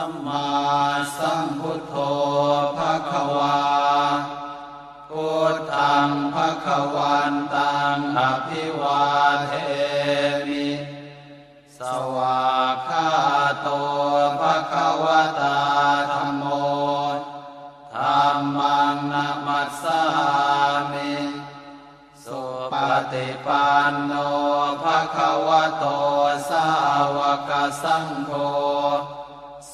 สัมมาสัมพุทโธภะคะวาพุทธังภะคะวันตังอภิวาเทมิสวากาโตภะคะวะตาธัมโมธัมมังนามัสสามิสุปฏิปันโนภะคะวะโตสาวกสังโฆ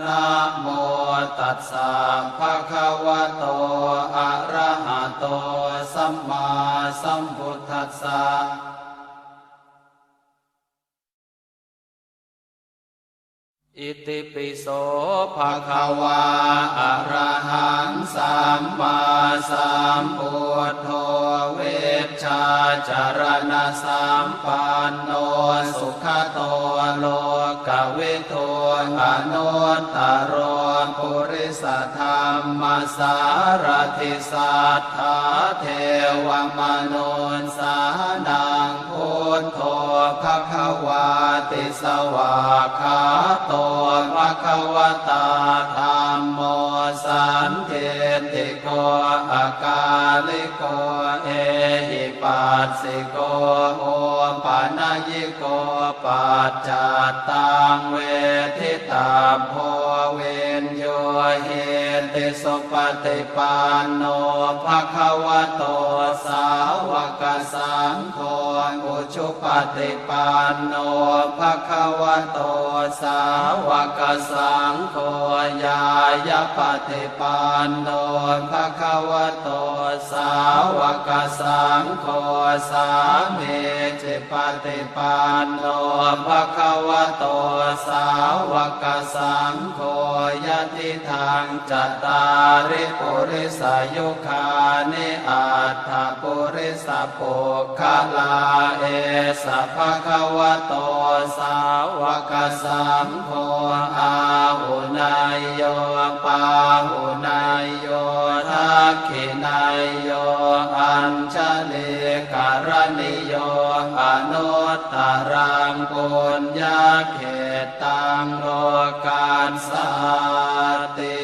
นะโมตัสสะภะคะวะโต อะระหะโต สัมมาสัมพุทธัสสะอิติปิโสภะคะวาอะระหังสัมมาสัมพุทโธเวชชาจารณะสัมปันโนสุขโตโลกเวิทู อนุตตรปุริสธรรมสารทิสัทธาเทวมนุนสานังพุทโธภคะวาติสวาคาโตภะคะวตาธรรมโมสันเทติโกอากาลิโกเอหิปัสสิโกโอปานายิโกปัจจตังเวาโพเวนโยเหติสุปฏิปันโนภะคะวะโตสาวกสังโฆอุชุปฏิปันโนภะคะวะโตสาวกสังโฆยายาปฏิปันโนภะคะวะโตสาวกสังโฆสามีจิ ปฏิปันโนภะคะวะโตสาวกสังโฆยะติทางจัตตาริปุริสยุคานิอัตถปุริสปุคลาเอสะภะคะวะโตสาวกสังโฆอาหุนายโยปาหุนายโย ขินายโยอัญชลิการณิโยอนุตตรังปุญญาเขตตังโลกาสาติ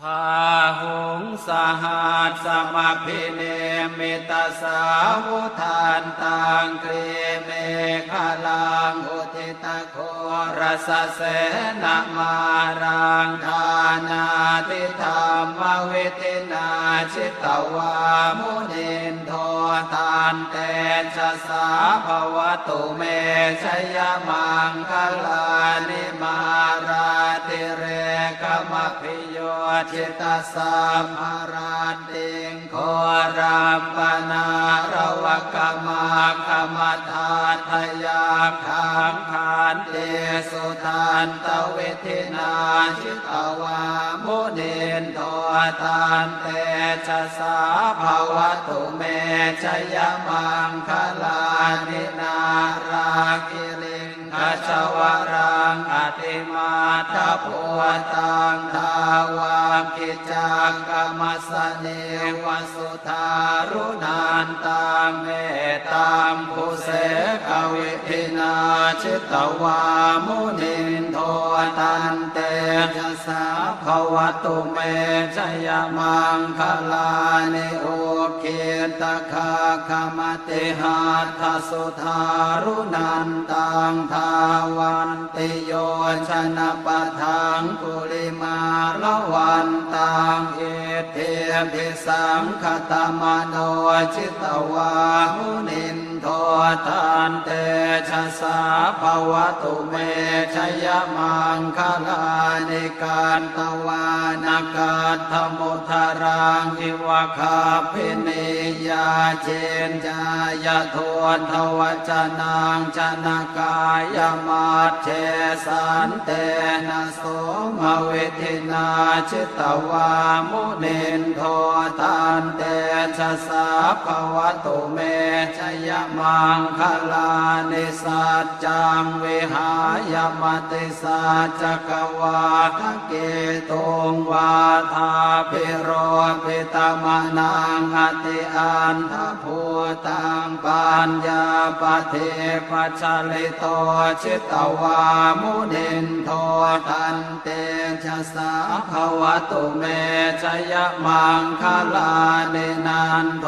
พาหุงสหัสสมพิเนมิตาสาวุทานตังเกรเมฆลังอุ ทิตโครสเสนมารังทานาทิธรรมวิทินาชิตวามุนินโททานเตชะสาภวตุเมชยมังคลานิมาราติเรกมพิโยชิตสัมภาราติงโครามปนาระว กมาคมธาทยาขังขานเตสุทานตเวทินาชิตวามุนินโททานเตชะสาภาวตุเมชยมังคลานินารากิริ งขชวรังอติมาทพวตังทาวากิจังกรรมสเนวสุธารุนันตังเมตัมภูเสกวิทินาชิตวามุนิน ตันเตชะสาภวตุเมชยมังคลานิโอเกตคาคมติหัตถสุธารุนันตังทาวันติโยชนะปะทังกุลิมาละวันตังเอเทพิสังคตมโนชิตวามุนิน โททานเตชะสาภวตุเมชยมังคลานิการตวานากาธมุทารังอิวะคาพินิยาเจนจายทวนทวจนังชนกายมาเชสันเตนะโสมเวทินาชิตวามุนินโทตันเตชะสาภวตุเมชยมัมังคลานิสัจจังวิหายมติสัจกวาทะเกตุงวาทาพิโรปิตมนังอติอันทภูตังปัญญาปเทปัจลิโตชิตวามุนินโทตันเตชะสาภวตุเมชยมังคลาเนนันโท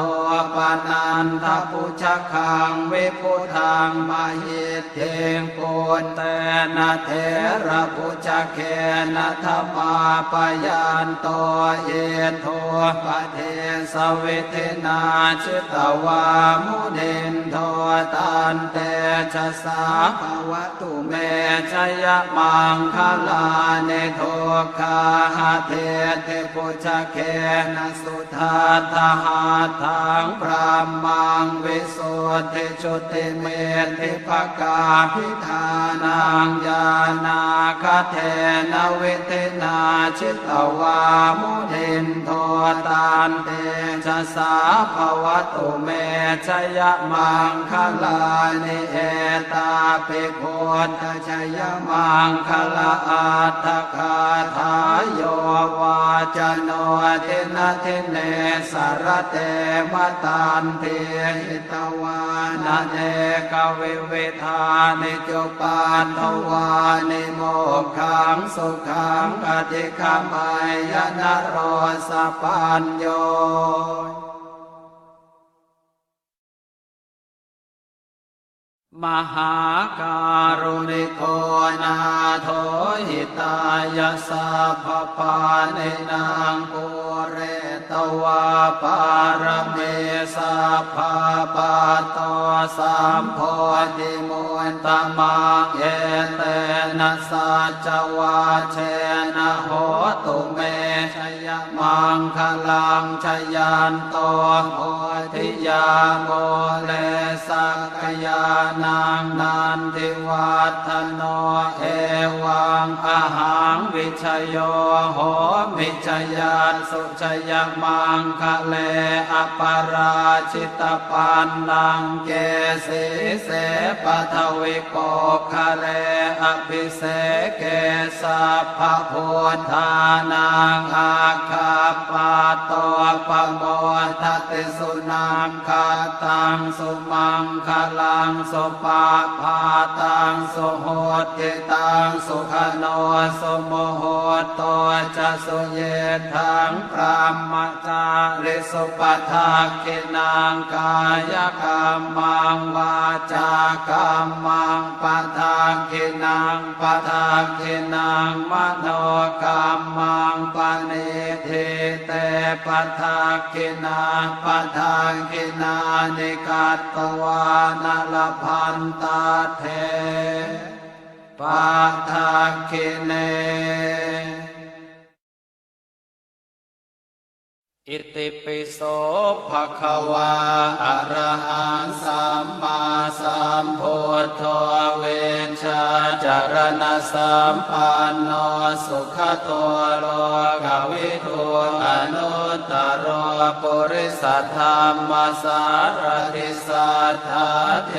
ปนันทปุชคังวิพุทังมหิตเทงปุนเตนะเทระปุชเคนะธรรมาปยันโตเยโทปะเทสวิเทนาชิตวามุนินโทตันเตชะสาภวตุเมชยมังคลาเนโทคาหาเทเทปุชเคนะสุทาตหาทังพระมังวิสุทธิชุติเมธิภกาพิธานังญาณาคเทนวิเทนาชิตวามุนินโทตันเตชะสาภวตุเมชยมังคลานิเอตาปิโคตชยมังคลาอัตถคาทายโยวาจโนเทนะเทเนสารเตมตันเทหิตวาานาเนกวิเวทานิจุปานทวานิโมกขังสุขังอธิคามายนโรสปัญโยมหาการุณิโกนาโทหิตายสัพพปาเนนางปุเรตวาปารเมสั พพปาโตสัมโพธิมุนตมังเอเตนะสัจวาเชนะโหตุเมชยมังคลังชยันโตโพธิยาโมเลสักยานังนันทิวัฒโนเอวังอาหังวิ ชโยโหมิชยันสุชยมังคะเลอปาราชิตปันนังเกสีเสปทวิโปคะเลอภิเสเกสัพพพุทธานังอาคาปาโตปโมทติสุนังคาตังสุมังคลังสุปาพาตังสุโหติตังสุขโนสุโมโหโตจะสุเยทังพระมจาริสุปทากินังกายกรรมังวาจากรรมังปทากินังปทากินังมโนกรรมังปณิทิเตปทากินาปทากินานิกัตตวานลพันตาเท ปทากิเน อิติปิโสภะคะวาอะระหังสัมมาสัมพุทโธเวชชาจารณะสัมปันโนสุขโตโลกวิทูอนุ ตรโรปุริสธรรมสารติสัทธาเท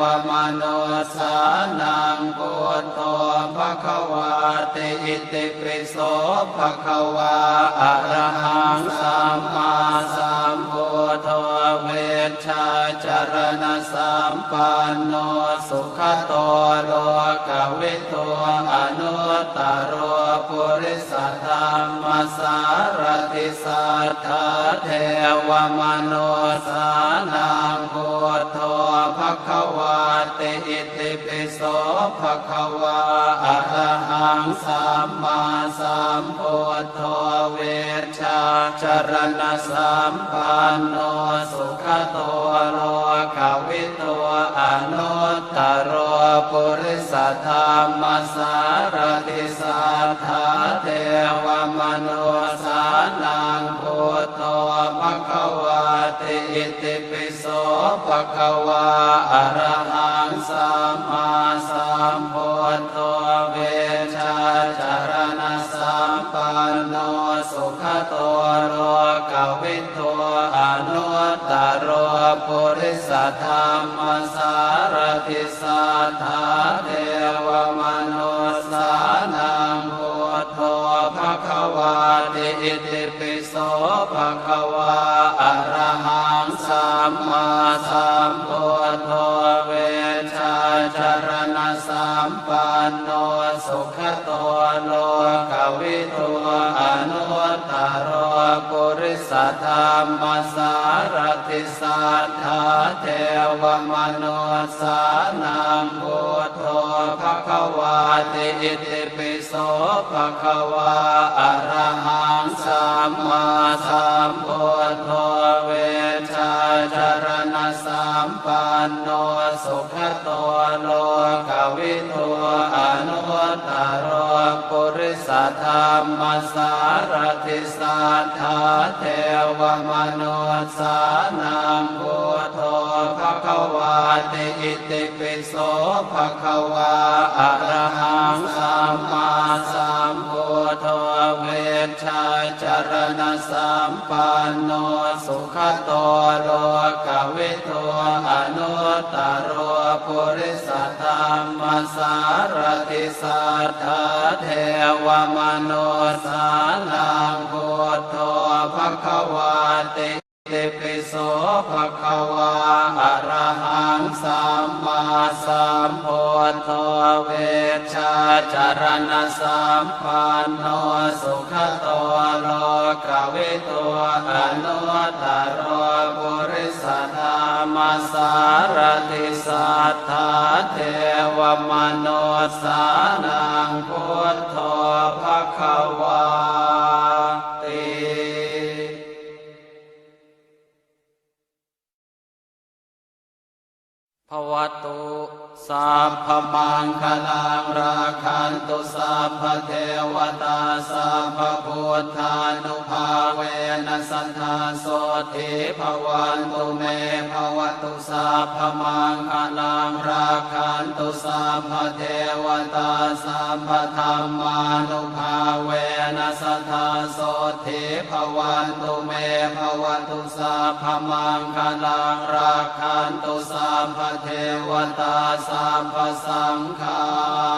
วมนุสานังพุทโธภควาติอิติปิโสภควาอะระหังสัมมาสัมพุทโธเวชาจารณะสัมปันโนสุขโตโลกวิทูอนุตตรโร ปุริสธรรมสารติสัทธาเทวมโนสานังพุทโธภคะวาติอิติปิโสภคะวาอะระหังสัมมาสัมพุทโธเวชชาจารณสัมปันโนสุขโต ปุริสธรรมสารติสัทธาเทวมนุสานังพุทโธภควาติอิติปิโสภควาอะระหังสัมมาส ปุริสธรรมสารติสัทธาเทวมนุสานังพุทโธภควาติอิติปิโสภควาอรหังสัมมาสัมพุทโธเวชาจรณะสัมปันโนสุขโตโลกวิทู ริสธรรมสารติสัทธาเทวมโนสานังพุทโธภควาติอิติปิโสภควาอรหังสัมมาสัมพุทโธเวชาจารณะสัมปันโนสุขโตโลกวิทูอนุตตร ปุริสธรรมสารติสัทธาเทวมนุสานังพุทโธภควาติอิติปิโสภควาอะระหังสัมมาสัมพุทโธเวชาจารณสัมปันโนสุขโตโลกวิทูอนุตตร ปุริสธรรมสารติสัทธาเทวมนุสานังพุทโธภควาติติปิโสภควาอะระหังสัมมาสัมพุทโธเวชาจารณะสัมปันโนสุขโตโลกวิทูอนุตตรปุริสธรรม สารติสัทธาเทวมโนสานังพุทโธภควาติภวตุสัพพมังคลังราคันตุสัพพเทวตาสัพพพุทธานุภา สัทธาโสติภวันตุเมภวตุสัพมังคลังราคันตุสัพเทวตาสัพพธรรมานุภาเวนัสทาโสติภวันตุเมภวตุสัพมังคลังราคันตุสัพเทวตาสัพพสังฆา